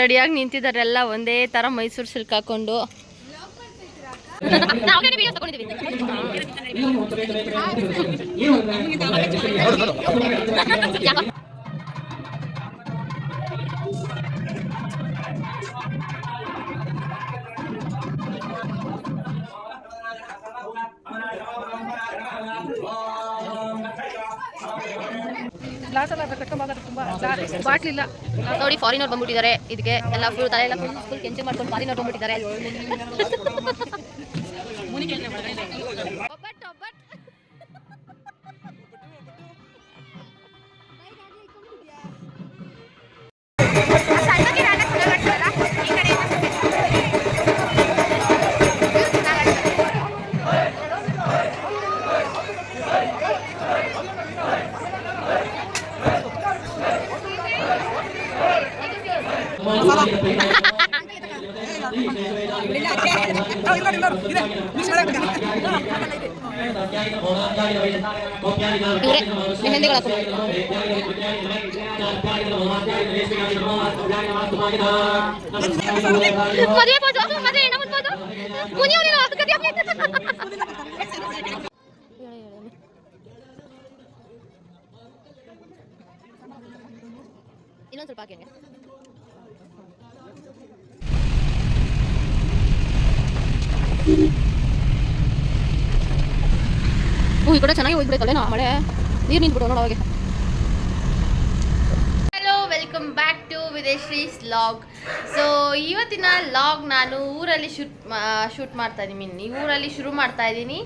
ರೆಡಿಯಾಗಿ ನಿಂತಿದ್ದಾರೆ ಎಲ್ಲ ಒಂದೇ ತರ ಮೈಸೂರು ಸಿಲ್ಕ್ ಹಾಕೊಂಡು. ಬಾಟ್ಲಿಲ್ಲ ನೋಡಿ ಫಾರಿನರ್ ಬಂದ್ಬಿಟ್ಟಿದ್ದಾರೆ. ಇದಕ್ಕೆ ಎಲ್ಲ ಫುಲ್ ತಲೆ ಎಲ್ಲ ಫುಲ್ ಫುಲ್ ಕೆಂಚು ಮಾಡ್ಕೊಂಡು ಫಾರಿನವ್ರು ಬಂದ್ಬಿಟ್ಟಿದ್ದಾರೆ. ಮದುವೆ ಪೋದು ಮದುವೆ ಹೆಣ್ಣು ಮುಂದೆ ಪೋದು ಮುನಿಯವನೇನೋ ಅದು ಕತೆ ಇನ್ನೊಂದು ಸ್ವಲ್ಪ ಹಾಕಿ ಹಂಗೆ ಓ ಈ ಕಡೆ ಚೆನ್ನಾಗಿ ಹೋಗ್ಬಿಡುತ್ತಲ್ಲ ನಾ ಮಳೆ. ನೀರು ನಿಂತ್ಬಿಡು ನೋಡೋ ಅವಾಗೆ. ವೆಲ್ಕಮ್ ಬ್ಯಾಕ್ ಟು ವಿದೇಶ್ರೀಸ್ ಲಾಗ್ ಸೊ ಇವತ್ತಿನ ಲಾಗ್ ನಾನು ಊರಲ್ಲಿ ಶೂಟ್ ಶೂಟ್ ಮಾಡ್ತಾ ಇದ್ದೀನಿ ಮೀನ್ ಊರಲ್ಲಿ ಶುರು ಮಾಡ್ತಾ ಇದ್ದೀನಿ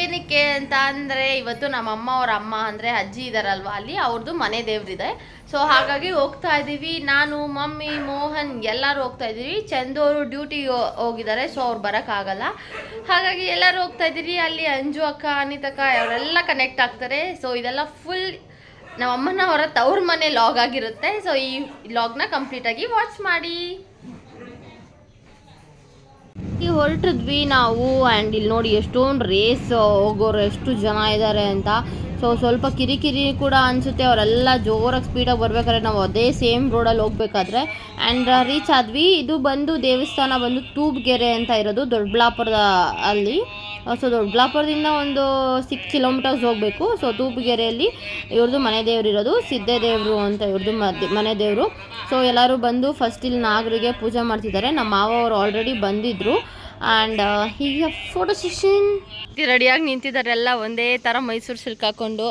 ಏನಕ್ಕೆ ಅಂತ ಅಂದರೆ ಇವತ್ತು ನಮ್ಮ ಅಮ್ಮ ಅವ್ರ ಅಮ್ಮ ಅಂದರೆ ಅಜ್ಜಿ ಇದ್ದಾರಲ್ವ ಅಲ್ಲಿ ಅವ್ರದ್ದು ಮನೆ ದೇವ್ರಿದೆ. ಸೊ ಹಾಗಾಗಿ ಹೋಗ್ತಾ ಇದ್ದೀವಿ. ನಾನು, ಮಮ್ಮಿ, ಮೋಹನ್ ಎಲ್ಲರೂ ಹೋಗ್ತಾ ಇದ್ದೀವಿ. ಚಂದು ಅವರು ಡ್ಯೂಟಿಗೆ ಹೋಗಿದ್ದಾರೆ ಸೊ ಅವ್ರು ಬರೋಕ್ಕಾಗಲ್ಲ ಹಾಗಾಗಿ ಎಲ್ಲರೂ ಹೋಗ್ತಾ ಇದ್ದೀರಿ. ಅಲ್ಲಿ ಅಂಜು ಅಕ್ಕ ಅನಿತಕ್ಕ ಅವರೆಲ್ಲ ಕನೆಕ್ಟ್ ಆಗ್ತಾರೆ. ಸೊ ಇದೆಲ್ಲ ಫುಲ್ ನಮ್ಮ ಅಮ್ಮನ ಅವರ ತವ್ರ ಮನೆ ಲಾಗ್ ಆಗಿರುತ್ತೆ. ಸೊ ಈ ಲಾಗ್ನ ಕಂಪ್ಲೀಟಾಗಿ ವಾಚ್ ಮಾಡಿ. ಈಗ ಹೊರಟಿದ್ವಿ ನಾವು ಆ್ಯಂಡ್ ಇಲ್ಲಿ ನೋಡಿ ಎಷ್ಟೊಂದು ರೇಸ್ ಹೋಗೋರು, ಎಷ್ಟು ಜನ ಇದ್ದಾರೆ ಅಂತ. ಸೊ ಸ್ವಲ್ಪ ಕಿರಿಕಿರಿ ಕೂಡ ಅನಿಸುತ್ತೆ, ಅವರೆಲ್ಲ ಜೋರಾಗಿ ಸ್ಪೀಡಾಗಿ ಬರ್ಬೇಕಾದ್ರೆ ನಾವು ಅದೇ ಸೇಮ್ ರೋಡಲ್ಲಿ ಹೋಗ್ಬೇಕಾದ್ರೆ. ಆ್ಯಂಡ್ ರೀಚ್ ಆದ್ವಿ. ಇದು ಬಂದು ದೇವಸ್ಥಾನ ಬಂದು ತೂಬ್ಗೆರೆ ಅಂತ ಇರೋದು ದೊಡ್ಡಬಳ್ಳಾಪುರದ ಅಲ್ಲಿ. ಸೊ ದೊಡ್ಡಬಳ್ಳಾಪುರದಿಂದ ಒಂದು ಸಿಕ್ಸ್ ಕಿಲೋಮೀಟರ್ಸ್ ಹೋಗಬೇಕು. ಸೊ ತೂಪುಗೆರೆಯಲ್ಲಿ ಇವ್ರದ್ದು ಮನೆ ದೇವರು ಇರೋದು ಸಿದ್ಧದೇವರು ಅಂತ ಇವ್ರದ್ದು ಮದ್ ಮನೆ ದೇವರು. ಸೊ ಎಲ್ಲರೂ ಬಂದು ಫಸ್ಟ್ ಇಲ್ಲಿ ನಾಗರಿಗೆ ಪೂಜೆ ಮಾಡ್ತಿದ್ದಾರೆ. ನಮ್ಮ ಮಾವ ಅವರು ಆಲ್ರೆಡಿ ಬಂದಿದ್ರು. ಆ್ಯಂಡ್ ಈಗ ಫೋಟೋ ಸೆಷನ್ ರೆಡಿಯಾಗಿ ನಿಂತಿದ್ದಾರೆ ಎಲ್ಲ ಒಂದೇ ಥರ ಮೈಸೂರು ಸಿಲ್ಕ್ ಹಾಕೊಂಡು.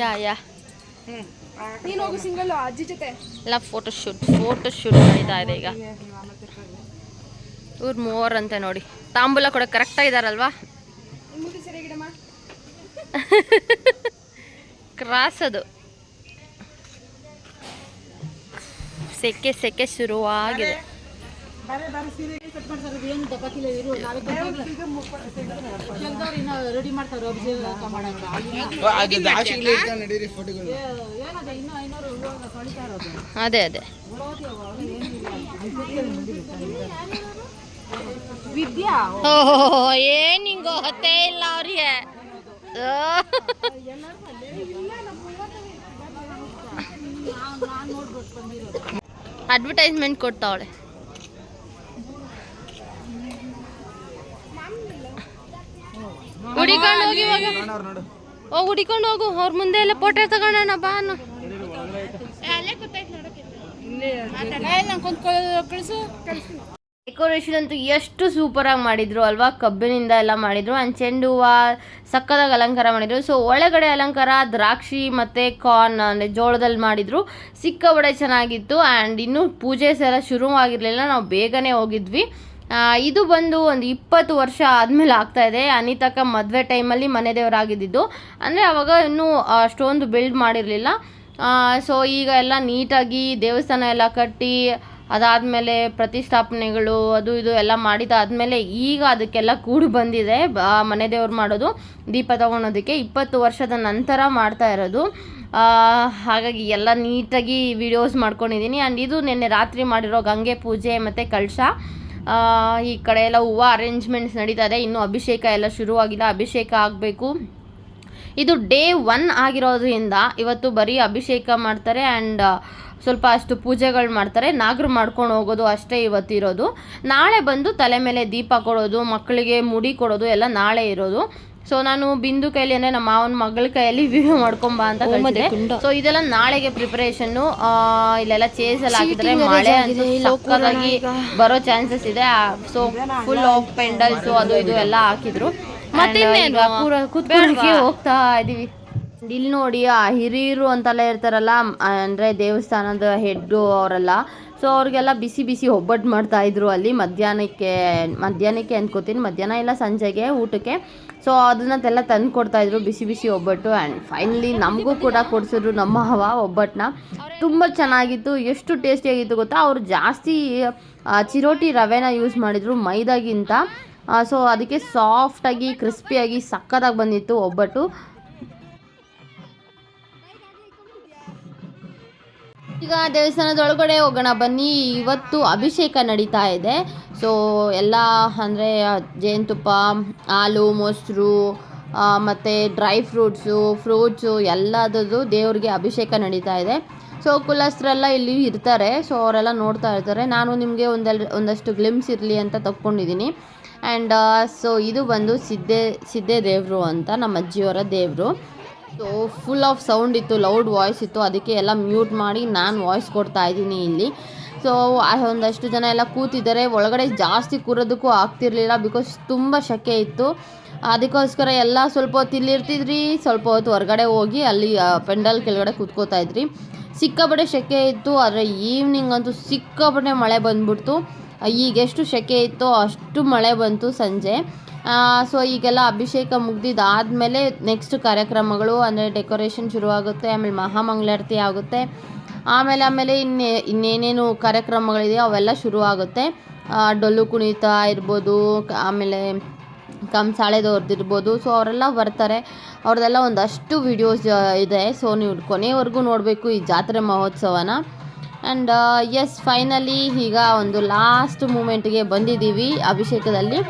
ಯಾ ಯಾ ನೀನು ಹೋಗು ಸಿಂಗಲ್ ಅಜ್ಜಿ ಜೊತೆ. ಎಲ್ಲ ಫೋಟೋ ಶೂಟ್ ಫೋಟೋ ಶೂಟ್ ನಡೀತಾ ಇದೆ ಈಗ. ಇವ್ರು ಮೂವರ್ ಅಂತ ನೋಡಿ. ತಾಂಬೂಲ ಕೂಡ ಕರೆಕ್ಟಾಗಿ ಇದಾರಲ್ವಾ? ಮೂತಿ ಸರಿಯಾಗಿಡಮ್ಮ ಕ್ರಾಸ್ ಅದು ಸೆಕೆ ಸೆಕೆ ಶುರುವಾಗಿದೆ ಅದೇ ಅದೇ. ವಿದ್ಯಾ? ಓಹೋ ಏನ್ ಹಿಂಗೋ ಹೊತ್ತೇ ಇಲ್ಲ ಅವ್ರಿಗೆ. ಅಡ್ವರ್ಟೈಸ್ಮೆಂಟ್ ಕೊಡ್ತಾವಳೆ ಹುಡಿಕೊಂಡು ಹೋಗಿ ಇವಾಗ. ಹೋಗಿ ಹುಡಿಕೊಂಡು ಹೋಗು ಅವ್ರ ಮುಂದೆ ಎಲ್ಲ ಫೋಟೋ ತಗೋಣ ಬಾ ಅನ್ನು. ಡೆಕೋರೇಷನ್ ಅಂತೂ ಎಷ್ಟು ಸೂಪರಾಗಿ ಮಾಡಿದ್ರು ಅಲ್ವಾ? ಕಬ್ಬಿನಿಂದ ಎಲ್ಲ ಮಾಡಿದ್ರು. ಆ್ಯಂಡ್ ಚೆಂಡು ಹೂವು ಸಕ್ಕದಾಗಿ ಅಲಂಕಾರ ಮಾಡಿದ್ರು. ಸೊ ಒಳಗಡೆ ಅಲಂಕಾರ, ದ್ರಾಕ್ಷಿ ಮತ್ತು ಕಾರ್ನ್ ಅಂದರೆ ಜೋಳದಲ್ಲಿ ಮಾಡಿದ್ರು. ಸಿಕ್ಕಾಬಡೆ ಚೆನ್ನಾಗಿತ್ತು. ಆ್ಯಂಡ್ ಇನ್ನೂ ಪೂಜೆಸ್ ಎಲ್ಲ ಶುರುವಾಗಿರಲಿಲ್ಲ ನಾವು ಬೇಗನೆ ಹೋಗಿದ್ವಿ. ಇದು ಬಂದು ಒಂದು ಇಪ್ಪತ್ತು ವರ್ಷ ಆದಮೇಲೆ ಆಗ್ತಾ ಇದೆ. ಅನಿತಕ್ಕ ಮದುವೆ ಟೈಮಲ್ಲಿ ಮನೆ ದೇವರಾಗಿದ್ದಿದ್ದು. ಅಂದರೆ ಅವಾಗ ಇನ್ನೂ ಅಷ್ಟೊಂದು ಬಿಲ್ಡ್ ಮಾಡಿರಲಿಲ್ಲ. ಸೊ ಈಗ ಎಲ್ಲ ನೀಟಾಗಿ ದೇವಸ್ಥಾನ ಎಲ್ಲ ಕಟ್ಟಿ ಅದಾದಮೇಲೆ ಪ್ರತಿಷ್ಠಾಪನೆಗಳು, ಅದು ಇದು ಎಲ್ಲ ಮಾಡಿದಾದ್ಮೇಲೆ ಈಗ ಅದಕ್ಕೆಲ್ಲ ಕೂಡಿ ಬಂದಿದೆ. ಮನೆ ದೇವ್ರು ಮಾಡೋದು ದೀಪ ತಗೊಳೋದಕ್ಕೆ ಇಪ್ಪತ್ತು ವರ್ಷದ ನಂತರ ಮಾಡ್ತಾ ಇರೋದು. ಹಾಗಾಗಿ ಎಲ್ಲ ನೀಟಾಗಿ ವಿಡಿಯೋಸ್ ಮಾಡ್ಕೊಂಡಿದ್ದೀನಿ. ಆ್ಯಂಡ್ ಇದು ನಿನ್ನೆ ರಾತ್ರಿ ಮಾಡಿರೋ ಗಂಗೆ ಪೂಜೆ ಮತ್ತು ಕಳಶ. ಈ ಕಡೆ ಎಲ್ಲ ಹೂವು ಅರೇಂಜ್ಮೆಂಟ್ಸ್ ನಡೀತಾ ಇದೆ. ಇನ್ನೂ ಅಭಿಷೇಕ ಎಲ್ಲ ಶುರುವಾಗಿಲ್ಲ. ಅಭಿಷೇಕ ಆಗಬೇಕು. ಇದು ಡೇ ಒನ್ ಆಗಿರೋದ್ರಿಂದ ಇವತ್ತು ಬರೀ ಅಭಿಷೇಕ ಮಾಡ್ತಾರೆ ಆ್ಯಂಡ್ ಸ್ವಲ್ಪ ಅಷ್ಟು ಪೂಜೆಗಳು ಮಾಡ್ತಾರೆ. ನಾಗರು ಮಾಡ್ಕೊಂಡು ಹೋಗೋದು ಅಷ್ಟೇ ಇವತ್ತಿರೋದು. ನಾಳೆ ಬಂದು ತಲೆ ಮೇಲೆ ದೀಪ ಕೊಡೋದು ಮಕ್ಕಳಿಗೆ ಮುಡಿ ಕೊಡೋದು ಎಲ್ಲ ನಾಳೆ ಇರೋದು. ಸೊ ನಾನು ಬಿಂದು ಕೈಲಿ ಅಂದರೆ ನಮ್ಮ ಮಾವನ ಮಗಳ ಕೈಯಲ್ಲಿ ವಿಡಿಯೋ ಮಾಡ್ಕೊಂಬ ಅಂತ ಕಳಿಸಿದೆ ಸೊ ಇದೆಲ್ಲ ನಾಳೆಗೆ ಪ್ರಿಪರೇಷನ್ನು ಇಲ್ಲೆಲ್ಲ ಚೇಸ್ ಎಲ್ಲ ಹಾಕಿದ್ರೆ ಮಳೆ ಅಂತೂ ಸಕ್ಕದಾಗಿ ಬರೋ ಚಾನ್ಸಸ್ ಇದೆ. ಸೊ ಫುಲ್ ಆಫ್ ಪೆಂಡಲ್ಸು ಅದು ಇದು ಎಲ್ಲ ಹಾಕಿದ್ರು. ಮತ್ತೆ ಕೂತ್ಕೊಳ್ಳೋಕೆ ಹೋಗ್ತಾ ಇದೀವಿ. ಇಲ್ಲಿ ನೋಡಿ ಆ ಹಿರಿಯರು ಅಂತೆಲ್ಲ ಇರ್ತಾರಲ್ಲ ಅಂದ್ರೆ ದೇವಸ್ಥಾನದ ಹೆಡ್ಡು ಅವರೆಲ್ಲ. ಸೊ ಅವ್ರಿಗೆಲ್ಲ ಬಿಸಿ ಬಿಸಿ ಒಬ್ಬಟ್ಟು ಮಾಡ್ತಾ ಇದ್ರು ಅಲ್ಲಿ ಮಧ್ಯಾಹ್ನಕ್ಕೆ ಮಧ್ಯಾಹ್ನಕ್ಕೆ ಅಂದ್ಕೋತೀನಿ ಮಧ್ಯಾಹ್ನ ಇಲ್ಲ ಸಂಜೆಗೆ ಊಟಕ್ಕೆ. ಸೊ ಅದನ್ನೆಲ್ಲ ತಂದು ಕೊಡ್ತಾ ಇದ್ರು ಬಿಸಿ ಬಿಸಿ ಒಬ್ಬಟ್ಟು. ಆ್ಯಂಡ್ ಫೈನಲಿ ನಮಗೂ ಕೂಡ ಕೊಡಿಸಿದ್ರು ನಮ್ಮ ಹವ ಒಬ್ಬಟ್ಟನ್ನ ತುಂಬ ಚೆನ್ನಾಗಿತ್ತು. ಎಷ್ಟು ಟೇಸ್ಟಿಯಾಗಿತ್ತು ಗೊತ್ತಾ? ಅವರು ಜಾಸ್ತಿ ಚಿರೋಟಿ ರವೆನ ಯೂಸ್ ಮಾಡಿದ್ರು ಮೈದಾಗಿಂತ. ಸೊ ಅದಕ್ಕೆ ಸಾಫ್ಟಾಗಿ ಕ್ರಿಸ್ಪಿಯಾಗಿ ಸಕ್ಕತ್ತಾಗಿ ಬಂದಿತ್ತು ಒಬ್ಬಟ್ಟು. ಈಗ ದೇವಸ್ಥಾನದ ಒಳಗಡೆ ಹೋಗೋಣ, ಬನ್ನಿ. ಇವತ್ತು ಅಭಿಷೇಕ ನಡೀತಾ ಇದೆ. ಸೊ ಎಲ್ಲ ಅಂದರೆ, ಜೇನುತುಪ್ಪ, ಹಾಲು, ಮೊಸರು ಮತ್ತು ಡ್ರೈ ಫ್ರೂಟ್ಸು ಫ್ರೂಟ್ಸು ಎಲ್ಲದದ್ದು ದೇವ್ರಿಗೆ ಅಭಿಷೇಕ ನಡೀತಾ ಇದೆ. ಸೊ ಕುಲಸ್ಥರೆಲ್ಲ ಇಲ್ಲಿ ಇರ್ತಾರೆ. ಸೊ ಅವರೆಲ್ಲ ನೋಡ್ತಾ ಇರ್ತಾರೆ. ನಾನು ನಿಮಗೆ ಒಂದೆರಡು ಒಂದಷ್ಟು ಗ್ಲಿಮ್ಸ್ ಇರಲಿ ಅಂತ ತಗೊಂಡಿದ್ದೀನಿ ಆ್ಯಂಡ್ ಸೊ ಇದು ಬಂದು ಸಿದ್ದೆ ಸಿದ್ದೆ ದೇವರು ಅಂತ ನಮ್ಮ ಅಜ್ಜಿಯವರ ದೇವರು. ಸೊ ಫುಲ್ ಆಫ್ ಸೌಂಡ್ ಇತ್ತು ಲೌಡ್ ವಾಯ್ಸ್ ಇತ್ತು. ಅದಕ್ಕೆ ಎಲ್ಲ ಮ್ಯೂಟ್ ಮಾಡಿ ನಾನು ವಾಯ್ಸ್ ಕೊಡ್ತಾ ಇದ್ದೀನಿ ಇಲ್ಲಿ. ಸೊ ಒಂದಷ್ಟು ಜನ ಎಲ್ಲ ಕೂತಿದ್ದಾರೆ. ಒಳಗಡೆ ಜಾಸ್ತಿ ಕೂರೋದಕ್ಕೂ ಆಗ್ತಿರ್ಲಿಲ್ಲ ಬಿಕಾಸ್ ತುಂಬ ಶೆಕೆ ಇತ್ತು. ಅದಕ್ಕೋಸ್ಕರ ಎಲ್ಲ ಸ್ವಲ್ಪ ಹೊತ್ತು ಇಲ್ಲಿರ್ತಿದ್ರಿ ಸ್ವಲ್ಪ ಹೊತ್ತು ಹೊರಗಡೆ ಹೋಗಿ ಅಲ್ಲಿ ಪೆಂಡಲ್ ಕೆಳಗಡೆ ಕೂತ್ಕೋತಾ ಇದ್ರಿ. ಸಿಕ್ಕಾಪಟ್ಟೆ ಶೆಕೆ ಇತ್ತು, ಆದರೆ ಈವ್ನಿಂಗ್ ಅಂತೂ ಸಿಕ್ಕಾಪಟ್ಟೆ ಮಳೆ ಬಂದ್ಬಿಡ್ತು. ಈಗ ಎಷ್ಟು ಶೆಕೆ ಇತ್ತೋ ಅಷ್ಟು ಮಳೆ ಬಂತು ಸಂಜೆ. ಸೊ ಈಗೆಲ್ಲ ಅಭಿಷೇಕ ಮುಗ್ದಿದ್ದಾದಮೇಲೆ ನೆಕ್ಸ್ಟ್ ಕಾರ್ಯಕ್ರಮಗಳು, ಅಂದರೆ ಡೆಕೋರೇಷನ್ ಶುರುವಾಗುತ್ತೆ, ಆಮೇಲೆ ಮಹಾಮಂಗಳಾರತಿ ಆಗುತ್ತೆ. ಆಮೇಲೆ ಆಮೇಲೆ ಇನ್ನೇ, ಇನ್ನೇನೇನು ಕಾರ್ಯಕ್ರಮಗಳಿದೆಯೋ ಅವೆಲ್ಲ ಶುರುವಾಗುತ್ತೆ. ಡೊಳ್ಳು ಕುಣಿತ ಇರ್ಬೋದು ಆಮೇಲೆ ಕಂಸಾಳೆದವ್ರದ್ದಿರ್ಬೋದು ಸೊ ಅವರೆಲ್ಲ ಬರ್ತಾರೆ. ಅವ್ರದ್ದೆಲ್ಲ ಒಂದಷ್ಟು ವಿಡಿಯೋಸ್ ಇದೆ. ಸೊ ನೀವು ಕೊನೆಯವರೆಗೂ ನೋಡಬೇಕು ಈ ಜಾತ್ರೆ ಮಹೋತ್ಸವನ. ಆ್ಯಂಡ್ ಎಸ್ ಫೈನಲಿ ಈಗ ಒಂದು ಲಾಸ್ಟ್ ಮೂಮೆಂಟ್ಗೆ ಬಂದಿದ್ದೀವಿ ಅಭಿಷೇಕದಲ್ಲಿ.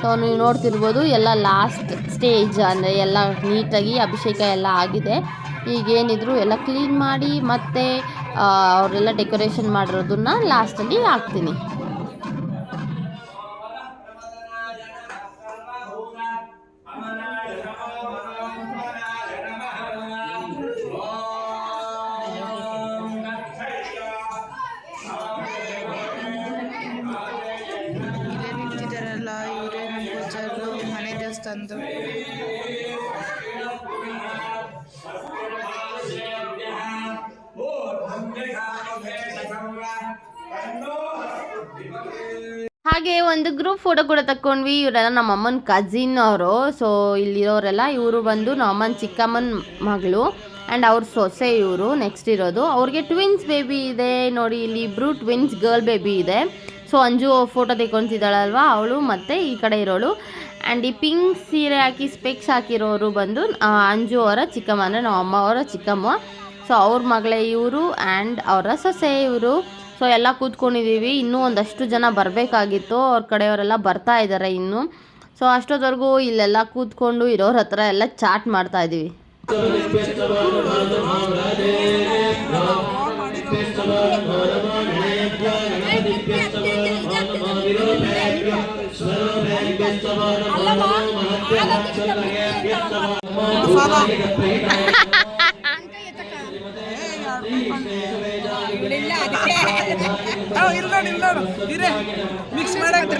ಸೊ ನೀವು ನೋಡ್ತಿರ್ಬೋದು ಎಲ್ಲ ಲಾಸ್ಟ್ ಸ್ಟೇಜ್ ಅಂದರೆ ಎಲ್ಲ ನೀಟಾಗಿ ಅಭಿಷೇಕ ಎಲ್ಲ ಆಗಿದೆ. ಈಗೇನಿದ್ರು ಎಲ್ಲ ಕ್ಲೀನ್ ಮಾಡಿ ಮತ್ತೆ ಆ, ಅವರೆಲ್ಲ ಡೆಕೋರೇಷನ್ ಮಾಡಿರೋದನ್ನ ಲಾಸ್ಟಲ್ಲಿ ಹಾಕ್ತೀನಿ. ಹಾಗೆ ಒಂದು ಗ್ರೂಪ್ ಫೋಟೋ ಕೂಡ ತಕೊಂಡ್ವಿ ಇವರೆಲ್ಲ ನಮ್ಮ ಅಮ್ಮನ ಕಜಿನ್ ಅವರು. ಸೊ ಇಲ್ಲಿರೋರೆಲ್ಲ ಇವರು ಬಂದು ನಮ್ಮ ಅಮ್ಮನ ಚಿಕ್ಕಮ್ಮನ ಮಗಳು ಆ್ಯಂಡ್ ಅವ್ರ ಸೊಸೆ ಇವರು ನೆಕ್ಸ್ಟ್ ಇರೋದು. ಅವ್ರಿಗೆ ಟ್ವಿನ್ಸ್ ಬೇಬಿ ಇದೆ. ನೋಡಿ, ಇಲ್ಲಿ ಇಬ್ಬರು ಟ್ವಿನ್ಸ್ ಗರ್ಲ್ ಬೇಬಿ ಇದೆ. ಸೊ ಅಂಜು ಫೋಟೋ ತೆಕ್ಕೊಂತಿದ್ದಾಳಲ್ವಾ? ಅವಳು ಮತ್ತು ಈ ಕಡೆ ಇರೋಳು. ಆ್ಯಂಡ್ ಈ ಪಿಂಕ್ ಸೀರೆ ಹಾಕಿ ಸ್ಪೆಕ್ಸ್ ಹಾಕಿರೋರು ಬಂದು ಅಂಜು ಅವರ ಚಿಕ್ಕಮ್ಮ, ಅಂದರೆ ನಮ್ಮ ಅಮ್ಮ ಅವರ ಚಿಕ್ಕಮ್ಮ. ಸೊ ಅವ್ರ ಮಗಳೇ ಇವರು ಆ್ಯಂಡ್ ಅವರ ಸೊಸೆ ಇವರು. ಸೊ ಎಲ್ಲ ಕೂತ್ಕೊಂಡಿದ್ದೀವಿ ಇನ್ನೂ ಒಂದಷ್ಟು ಜನ ಬರಬೇಕಾಗಿತ್ತು. ಅವ್ರ ಕಡೆಯವರೆಲ್ಲ ಬರ್ತಾ ಇದ್ದಾರೆ ಇನ್ನೂ. ಸೊ ಅಷ್ಟೊತ್ತವರೆಗೂ ಇಲ್ಲೆಲ್ಲ ಕೂತ್ಕೊಂಡು ಇರೋರ ಹತ್ರ ಎಲ್ಲ ಚಾಟ್ ಮಾಡ್ತಾ ಇದ್ದೀವಿ ಇಲ್ಲ ಇಲ್ಲ ಇರೇ ಮಿಕ್ಸ್ ಮಾಡಕ್ಕೆ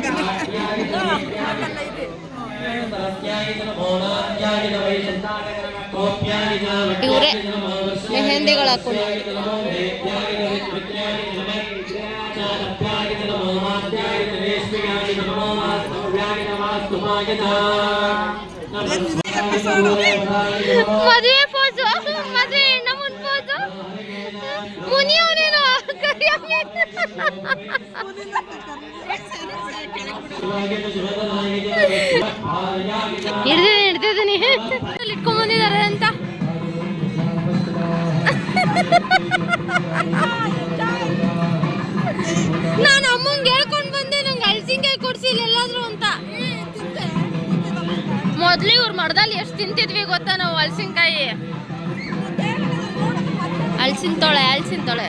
ಇವರೇ ಮೆಹಂದಿಗಳು ಹಾಕೊಂಡು. ಮದುವೆ ಹಿಡ್ದಿದ್ದೀನಿ ಹಿಡ್ದಿದ್ದೀನಿ ಇಟ್ಕೊಂಡ್ ಬಂದಿದ್ದಾರೆ ಅಂತ. ನಾನು ಅಮ್ಮಂಗೆ ಹೇಳ್ಕೊಂಡು ಬಂದೆ, ನಂಗೆ ಹಳ್ಸಿನ್ಕಾಯಿ ಕೊಡ್ಸಿಲ್ಲ ಎಲ್ಲಾದ್ರೂ ಅಂತ. ಮೊದ್ಲು ಇವ್ರ ಮರದಲ್ಲಿ ಎಷ್ಟು ತಿಂತಿದ್ವಿ ಗೊತ್ತಾ ನಾವು ಹಲ್ಸಿನ್ಕಾಯಿ ಹಲ್ಸಿನ ತೊಳೆ ಹಲ್ಸಿನ ತೊಳೆ.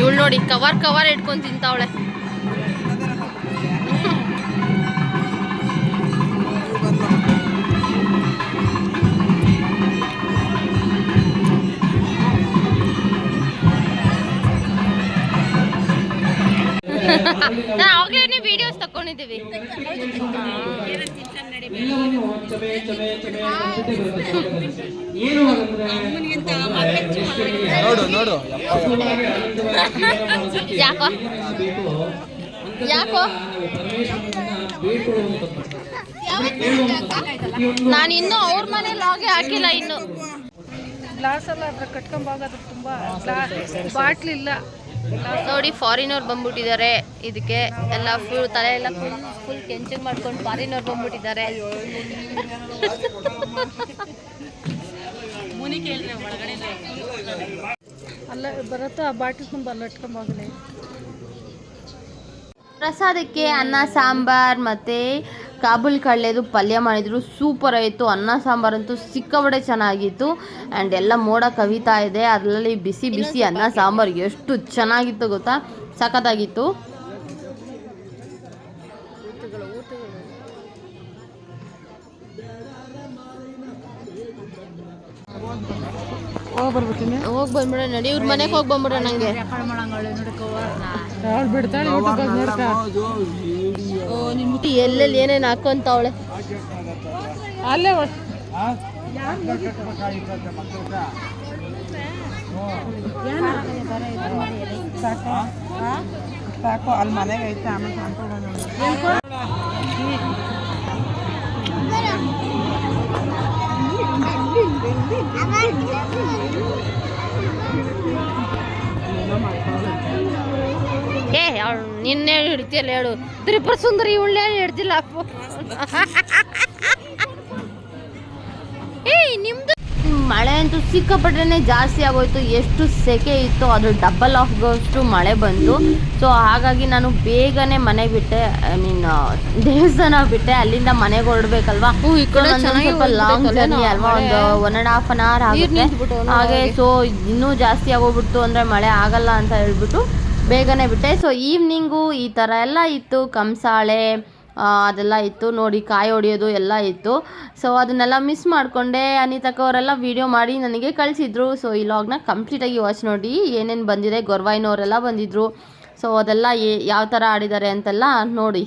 ಇವಳು ನೋಡಿ ಕವರ್ ಕವರ್ ಇಟ್ಕೊಂಡು ತಿಂತಾವಳೆ. ಅವಾಗಲೇ ವಿಡಿಯೋಸ್ ತಕೊಂಡಿದ್ದೀವಿ ನೋಡು ನೋಡು. ಯಾಕೋ? ಯಾಕೋ? ನಾನು ಇನ್ನೂ ಅವ್ರ ಮನೆ ಲಾಗೆ ಹಾಕಿಲ್ಲ ಇನ್ನು. ಗ್ಲಾಸ್ ಎಲ್ಲ ಅದ್ರ ಕಟ್ಕೊಂಬಾಗ ತುಂಬಾ ಬಾಟ್ಲ್ ಇಲ್ಲ. ನೋಡಿ ಫಾರಿನವ್ರು ಬಂದ್ಬಿಟ್ಟಿದ್ದಾರೆ. ಇದಕ್ಕೆ ಎಲ್ಲ ಫುಲ್ ತಲೆ ಎಲ್ಲ ಫುಲ್ ಫುಲ್ ಕೆಂಚನ್ ಮಾಡ್ಕೊಂಡು ಫಾರಿನವ್ರು ಬಂದ್ಬಿಟ್ಟಿದ್ದಾರೆ. ಅಲ್ಲ ಬರುತ್ತಾ? ಆ ಬಾಟಲ್ ತುಂಬ ಅಲ್ಲ ಪ್ರಸಾದಕ್ಕೆ ಅನ್ನ ಸಾಂಬಾರ್ ಮತ್ತು ಕಾಬೂಲ್ ಕಡಲೆದು ಪಲ್ಯ ಮಾಡಿದ್ರು. ಸೂಪರ್ ಆಯಿತು. ಅನ್ನ ಸಾಂಬಾರಂತೂ ಸಿಕ್ಕಬಡೆ ಚೆನ್ನಾಗಿತ್ತು. ಆ್ಯಂಡ್ ಎಲ್ಲ ಮೋಡ ಕವಿತಾ ಇದೆ. ಅದರಲ್ಲಿ ಬಿಸಿ ಬಿಸಿ ಅನ್ನ ಸಾಂಬಾರು ಎಷ್ಟು ಚೆನ್ನಾಗಿತ್ತು ಗೊತ್ತಾ? ಸಖತ್ತಾಗಿತ್ತು. ಹೋಗಿ ಬರ್ಬಿಟ್ಟಿನಿ ಹೋಗಿ ಬಂದ್ಬಿಡ ನಡಿ ಇವ್ರ ಮನೆಗೆ ಹೋಗಿ ಬಂದ್ಬಿಡ ನನಗೆ ಎಲ್ಲೆಲ್ಲಿ ಏನೇನು ಹಾಕೊಂತಾವಳೆ ಅಲ್ಲೇ ಸಾಕು ಅಲ್ಲಿ ಮನೆಗೆ ಐತೆ ಆಮೇಲೆ ಅವಳು ನಿನ್ನೆ ಹಿಡ್ತಿಯಲ್ಲ ಹೇಳು. ತ್ರಿಪುರ ಸುಂದರಿ ಉಳ್ಳೆ ಹಿಡ್ತಿಲ್ಲ ಅಪ್ಪ ಏಯ್ ನಿಮ್ದು? ಮಳೆ ಅಂತೂ ಸಿಕ್ಕಾಪಟ್ಟೆ ಜಾಸ್ತಿ ಆಗೋಯ್ತು. ಎಷ್ಟು ಸೆಕೆ ಇತ್ತು ಅದು ಡಬಲ್ ಆಫ್ಗೋಷ್ಟು ಮಳೆ ಬಂತು. ಸೊ ಹಾಗಾಗಿ ನಾನು ಬೇಗನೆ ಮನೆ ಬಿಟ್ಟೆ. ಐ ಮೀನ್ ದೇವಸ್ಥಾನ ಬಿಟ್ಟೆ. ಅಲ್ಲಿಂದ ಮನೆಗೆ ಹೊರಡ್ಬೇಕಲ್ವಾ? ಸ್ವಲ್ಪ ಲಾಂಗ್ ಜರ್ನಿ ಅಲ್ವಾ? ಒಂದು one and half an hour ಆಗುತ್ತೆ. ಹಾಗೆ ಸೊ ಇನ್ನೂ ಜಾಸ್ತಿ ಆಗೋಗ್ಬಿಡ್ತು ಅಂದರೆ ಮಳೆ ಆಗಲ್ಲ ಅಂತ ಹೇಳ್ಬಿಟ್ಟು ಬೇಗನೆ ಬಿಟ್ಟೆ. ಸೊ ಈವ್ನಿಂಗು ಈ ಥರ ಎಲ್ಲ ಇತ್ತು. ಕಂಸಾಳೆ ಅದೆಲ್ಲ ಇತ್ತು. ನೋಡಿ, ಕಾಯಿ ಹೊಡಿಯೋದು ಎಲ್ಲ ಇತ್ತು. ಸೊ ಅದನ್ನೆಲ್ಲ ಮಿಸ್ ಮಾಡಿಕೊಂಡೆ. ಅನಿತಕ್ಕ ಅವರೆಲ್ಲ ವೀಡಿಯೋ ಮಾಡಿ ನನಗೆ ಕಳಿಸಿದ್ರು. ಸೊ ಈ ಲಾಗ್ನ ಕಂಪ್ಲೀಟಾಗಿ ವಾಚ್ ನೋಡಿ ಏನೇನು ಬಂದಿದೆ. ಗೊರ್ವಾಯಿನವರೆಲ್ಲ ಬಂದಿದ್ರು. ಸೊ ಅದೆಲ್ಲ ಯಾವ ಥರ ಆಡಿದ್ದಾರೆ ಅಂತೆಲ್ಲ ನೋಡಿ.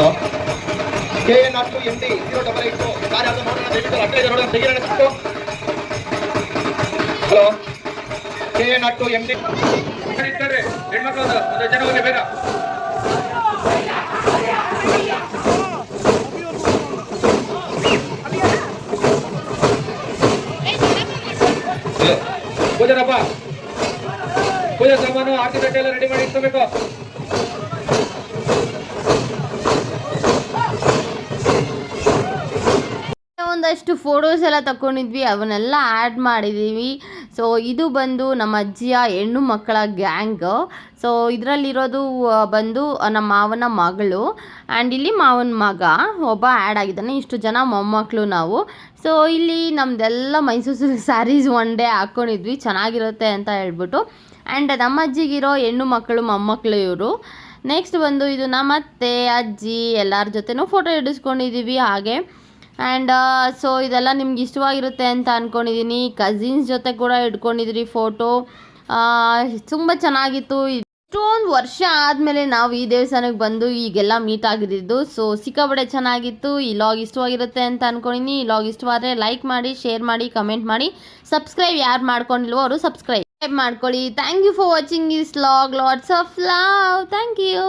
Hello K N not M D zero double eight car ಯಾವ್ದು ನೋಡೋಣ ದಯವಿಟ್ಟು ಅಡ್ಡ ಇದೆ ನೋಡೋಣ ತೆಗೀರೋಣ ಸಿಕ್ತು hello K N not M D ಹೆಣ್ಮಕ್ಳು ಒಂದು ಒಂದು ಜನ ಹೋಗಿ ಬೇಗ ಪೂಜಾರಪ್ಪ ಪೂಜಾ ಸಾಮಾನು ಆರ್ತಿ ಎಲ್ಲ ರೆಡಿ ಮಾಡಿ ಇಟ್ಕೋಬೇಕು. ಭಾಳಷ್ಟು ಫೋಟೋಸ್ ಎಲ್ಲ ತಗೊಂಡಿದ್ವಿ ಅವನ್ನೆಲ್ಲ ಆ್ಯಡ್ ಮಾಡಿದ್ದೀವಿ ಸೊ ಇದು ಬಂದು ನಮ್ಮ ಅಜ್ಜಿಯ ಹೆಣ್ಣು ಮಕ್ಕಳ ಗ್ಯಾಂಗ್ ಸೊ ಇದರಲ್ಲಿರೋದು ಬಂದು ನಮ್ಮ ಮಾವನ ಮಗಳು. ಆ್ಯಂಡ್ ಇಲ್ಲಿ ಮಾವನ ಮಗ ಒಬ್ಬ ಆ್ಯಡ್ ಆಗಿದ್ದಾನೆ. ಇಷ್ಟು ಜನ ಮೊಮ್ಮಕ್ಕಳು ನಾವು. ಸೊ ಇಲ್ಲಿ ನಮ್ಮದೆಲ್ಲ ಮೈಸೂರು ಸ್ಯಾರೀಸ್ ಒನ್ ಡೇ ಹಾಕ್ಕೊಂಡಿದ್ವಿ ಚೆನ್ನಾಗಿರುತ್ತೆ ಅಂತ ಹೇಳ್ಬಿಟ್ಟು. ಆ್ಯಂಡ್ ನಮ್ಮ ಅಜ್ಜಿಗಿರೋ ಹೆಣ್ಣು ಮಕ್ಕಳು ಮೊಮ್ಮಕ್ಕಳು ಇವರು. ನೆಕ್ಸ್ಟ್ ಬಂದು ಇದು ನಮ್ಮ ಅತ್ತೆ ಅಜ್ಜಿ ಎಲ್ಲರ ಜೊತೆನೂ ಫೋಟೋ ಹಿಡಿಸ್ಕೊಂಡಿದ್ದೀವಿ ಹಾಗೆ ಆ್ಯಂಡ್ ಸೊ ಇದೆಲ್ಲ ನಿಮ್ಗೆ ಇಷ್ಟವಾಗಿರುತ್ತೆ ಅಂತ ಅಂದ್ಕೊಂಡಿದ್ದೀನಿ ಕಸಿನ್ಸ್ ಜೊತೆ ಕೂಡ ಇಟ್ಕೊಂಡಿದ್ರಿ ಫೋಟೋ ತುಂಬ ಚೆನ್ನಾಗಿತ್ತು. ಇಷ್ಟೊಂದು ವರ್ಷ ಆದಮೇಲೆ ನಾವು ಈ ದೇವಸ್ಥಾನಕ್ಕೆ ಬಂದು ಈಗೆಲ್ಲ ಮೀಟ್ ಆಗಿದ್ದು. ಸೊ ಸಿಕ್ಕಾಬಡೆ ಚೆನ್ನಾಗಿತ್ತು. ಈ ಲಾಗ್ ಇಷ್ಟವಾಗಿರುತ್ತೆ ಅಂತ ಅಂದ್ಕೊಂಡಿನಿ ಈ ಲಾಗ್ ಇಷ್ಟವಾದರೆ ಲೈಕ್ ಮಾಡಿ ಶೇರ್ ಮಾಡಿ ಕಮೆಂಟ್ ಮಾಡಿ. ಸಬ್ಸ್ಕ್ರೈಬ್ ಯಾರು ಮಾಡ್ಕೊಂಡಿಲ್ವೋ ಅವರು ಸಬ್ಸ್ಕ್ರೈಬ್ ಮಾಡ್ಕೊಳ್ಳಿ. Thank you for watching this log lots of love thank you